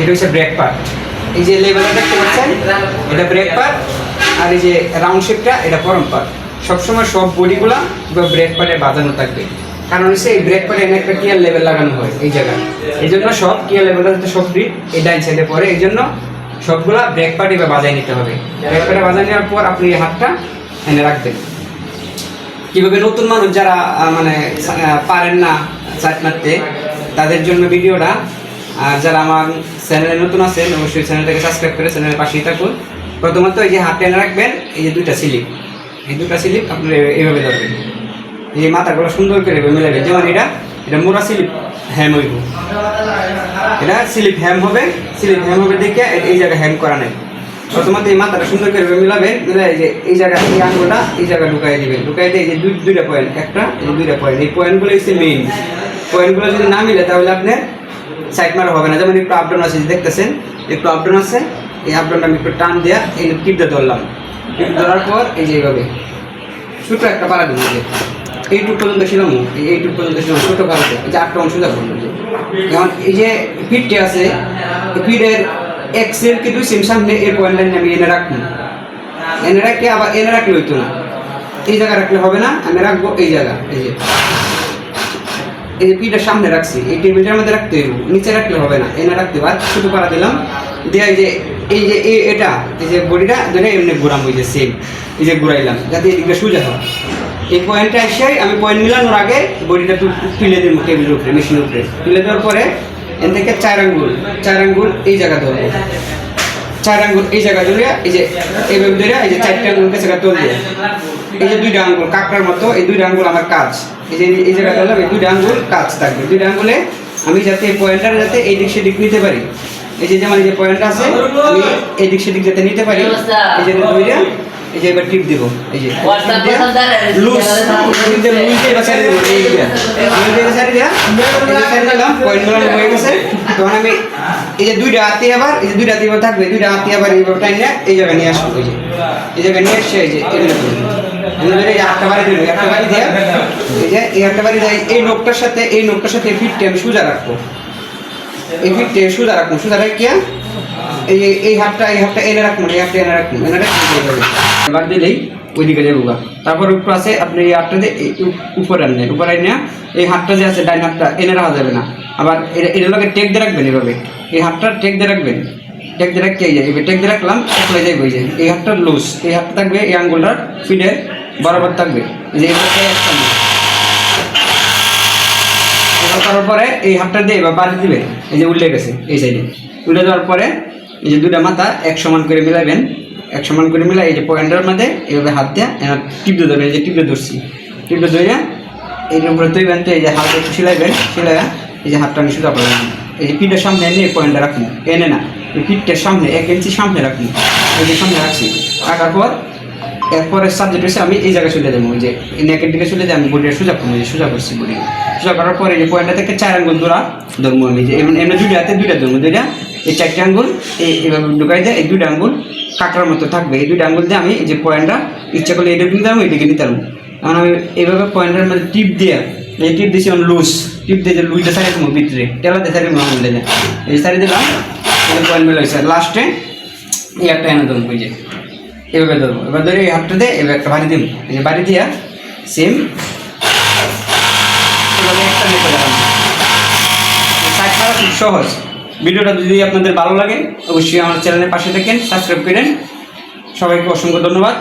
এটা হচ্ছে break part এই যে লেভেলটা দেখতে পাচ্ছেন এটা ব্রেক পার্ট আর এই যে রাউন্ড শেপটা এটা পরম পার্ট সবসময় সব বডিগুলো বডিগুলা ব্রেক পার্টে বাজানো থাকবে। কারণ হচ্ছে এই ব্রেক পার্টে এনে একটা টিয়ার লেভেল লাগানো হয় এই জায়গায়। এই জন্য সব টিয়ার লেভেলটা যাতে সব ফ্রি এই ডাইন সাইডে পড়ে। এই জন্য সবগুলা ব্রেক পার্ট বা বাজায় নিতে হবে। ব্রেক পার্টে বাজায় নেওয়ার পর আপনি এই হাতটা এনে রাখবেন। কীভাবে নতুন মানুষ যারা মানে পারেন না চাট মারতে তাদের জন্য ভিডিওটা আর যারা আমার চ্যানেলে নতুন আছেন, অবশ্যই চ্যানেলটাকে সাবস্ক্রাইব করে চ্যানেলের পাশেই থাকুন। প্রথমত এই যে হাত টেনে রাখবেন, এই যে দুইটা স্লিপ এই দুটা স্লিপ আপনার এইভাবে ধরবেন। এই মাথাগুলো সুন্দর করে মিলাবেন যেমন এটা এটা মোড়া স্লিপ হ্যাম হইব। এটা স্লিপ হ্যাম হবে। স্লিপ হ্যাম হবে দেখে এই জায়গায় হ্যাম করা নেই। প্রথমত এই মাথাটা সুন্দর করে মিলাবেন এই যে এই জায়গা এই আঙ্গুলটা এই জায়গা ঢুকাই দিবেন। ঢুকাই দিয়ে এই যে দুই দুইটা পয়েন্ট একটা, এই দুইটা পয়েন্ট এই পয়েন্টগুলো হচ্ছে মেইন পয়েন্টগুলো যদি না মিলে তাহলে আপনার সাইড মারা, হবে না। যেমন একটু আপডাউন আছে দেখতেছেন, একটু আপডাউন আছে, এই আপডাউনটা আমি একটু টান দেওয়া এই টিপটা ধরলাম। টিপ ধরার পর এই যে এইভাবে ছোটো একটা পাড়া দিন এইটুক পর্যন্ত ছিলাম এই এইটুক পর্যন্ত ছিলাম ছোটো পাড়াতে এই যে আটটা অংশ দেখুন যেমন এই যে। পিঠটি আছে পিঠের এক সেম কি দুই সেম সামনে এই পয়েন্ট লাইন আমি এনে রাখব। এনে রাখলে আবার এনে রাখলে হইতো না। এই জায়গা রাখলে হবে না, আমি রাখব এই জায়গা, এই যে। এই যে সামনে রাখছি, এই টেবিলটার মধ্যে রাখতে হইব। নিচে রাখলে হবে না এনে রাখতে হবে আর ছোটো পাড়া দিলাম। দিয়ে এই যে এই যে এটা, এই যে বডিটা, ধরে এমনি ঘুরাম, ওই যে সেম এই যে ঘুরাইলাম, যাতে এদিকে সোজা হয়। এই পয়েন্টটা এসে আমি পয়েন্ট মিলানোর আগে বডিটা তুলে দেবো টেবিলের উপরে মেশিনের উপরে। তুলে দেওয়ার পরে এন থেকে চার আঙ্গুল চার আঙ্গুল এই জায়গা ধরবো। চার আঙ্গুল, এই জায়গা ধরে এই যে এইভাবে ধরে এই যে চারটে আঙ্গুলকে জায়গা তোল দিয়ে। এই যে দুইটা আঙ্গুল, কাঁকড়ার মতো, এই দুইটা আঙ্গুল আমার কাজ। এই যে এই জায়গা ধরলাম, এই দুইটা আঙ্গুল কাজ থাকবে। দুইটা আঙ্গুলে আমি যাতে এই পয়েন্টটা যাতে এই দিক সেদিক নিতে পারি। এই যে যেমন এই যে পয়েন্টটা আছে, আমি এই দিক সেদিক যাতে নিতে পারি, এই যে ধরে এই যে এবার টিপ দেবো এই যে লুজ লুজ দিয়ে এবার সারি দেবো এই যে লুজ দিয়ে সারি দেয়া এই সারি দিলাম পয়েন্ট হয়ে গেছে তখন আমি এই যে দুইটা হাতি আবার এই যে দুইটা হাতি এবার থাকবে দুইটা হাতি আবার এইভাবে টাইনে এই জায়গায় নিয়ে আসব এই যে এই জায়গায় নিয়ে এসে এই যে এগুলো এই নোকটার সাথে এই নোকটার সাথে ফিটটি আমি সোজা রাখব এই ফিটটি সোজা রাখব সোজা রাখিয়া এই এই হাতটা এই হাতটা এনে রাখব এই হাতটা এনে রাখব এনে। এবার দিলেই ওইদিকে যাব তারপর উপর আছে, আপনি এই হাতটা দিয়ে উপরে আনলেন উপরে আনিয়া এই হাতটা যে আছে, ডাইন হাতটা, এনে রাখা যাবে না। আবার এটা- লগে টেক দিয়ে রাখবেন এভাবে। এই হাতটা টেক দিয়ে রাখবেন। টেক দিয়ে রাখতে এই যে, এবার টেক দিয়ে রাখলাম একলাই যাইব, এই যে। এই হাতটা লুজ এই হাতটা থাকবে, এই আঙ্গুলটার ফিডের বরাবর থাকবে। যে করার এই হাতটা দিয়ে এবার বাড়ি দিবে এই যে উল্টে গেছে, এই সাইডে উল্টে দেওয়ার পরে এই যে দুটা মাথা এক সমান করে মিলাবেন এক সমান করে মিলাই এই যে পয়েন্টের মধ্যে এইভাবে হাত দিয়ে এবার টিপতে ধরবেন এই যে টিপতে ধরছি টিপতে ধরে এই উপরে তৈবেন তো এই যে হালকা একটু সিলাইবেন সিলাই এই যে হাতটা আমি সোজা করলাম এই যে পিঠের সামনে এনে পয়েন্টটা রাখুন এনে না পিঠটার সামনে এক ইঞ্চি সামনে রাখুন এই যে সামনে রাখছি রাখার পর এরপরে সাবজেক্ট হচ্ছে আমি এই জায়গায় চলে যাব যে নেকের দিকে চলে যাই আমি বডিটা সোজা করব যে সোজা করছি বডি সোজা করার পরে এই যে পয়েন্টটা থেকে চার আঙ্গুল দূরা ধরবো আমি যে এমনি এমনি দুইটা হাতে দুইটা ধরবো দুইটা এই চারটে আঙ্গুল, এই এভাবে ঢুকাই দেয়, এই দুইটা আঙ্গুল কাঁকড়ার মতো থাকবে। এই দুইটা আঙ্গুল দিয়ে আমি যে পয়েন্টটা ইচ্ছা করলে এদিকে নিতে পারব এদিকে নিতে কারণ আমি এইভাবে পয়েন্টের মধ্যে টিপ দিয়ে, এই টিপ দিয়েছি আমি লুজ টিপ দিয়ে লুজটা সাইড দেবো ভিতরে টেলাতে দেবো আঙুল দিয়ে এই সাইড দিলাম পয়েন্ট মিলে লাস্টে এই একটা এনে এই যে। এভাবে ধরবো। এবার ধরে এই হাতটা দিয়ে এবার একটা বাড়ি দিব। এই যে বাড়ি দিয়া সেম একটা নিতে খুব সহজ। ভিডিওটা যদি আপনাদের ভালো লাগে, অবশ্যই আমার চ্যানেলের পাশে থাকেন সাবস্ক্রাইব করেন। সবাইকে অসংখ্য ধন্যবাদ।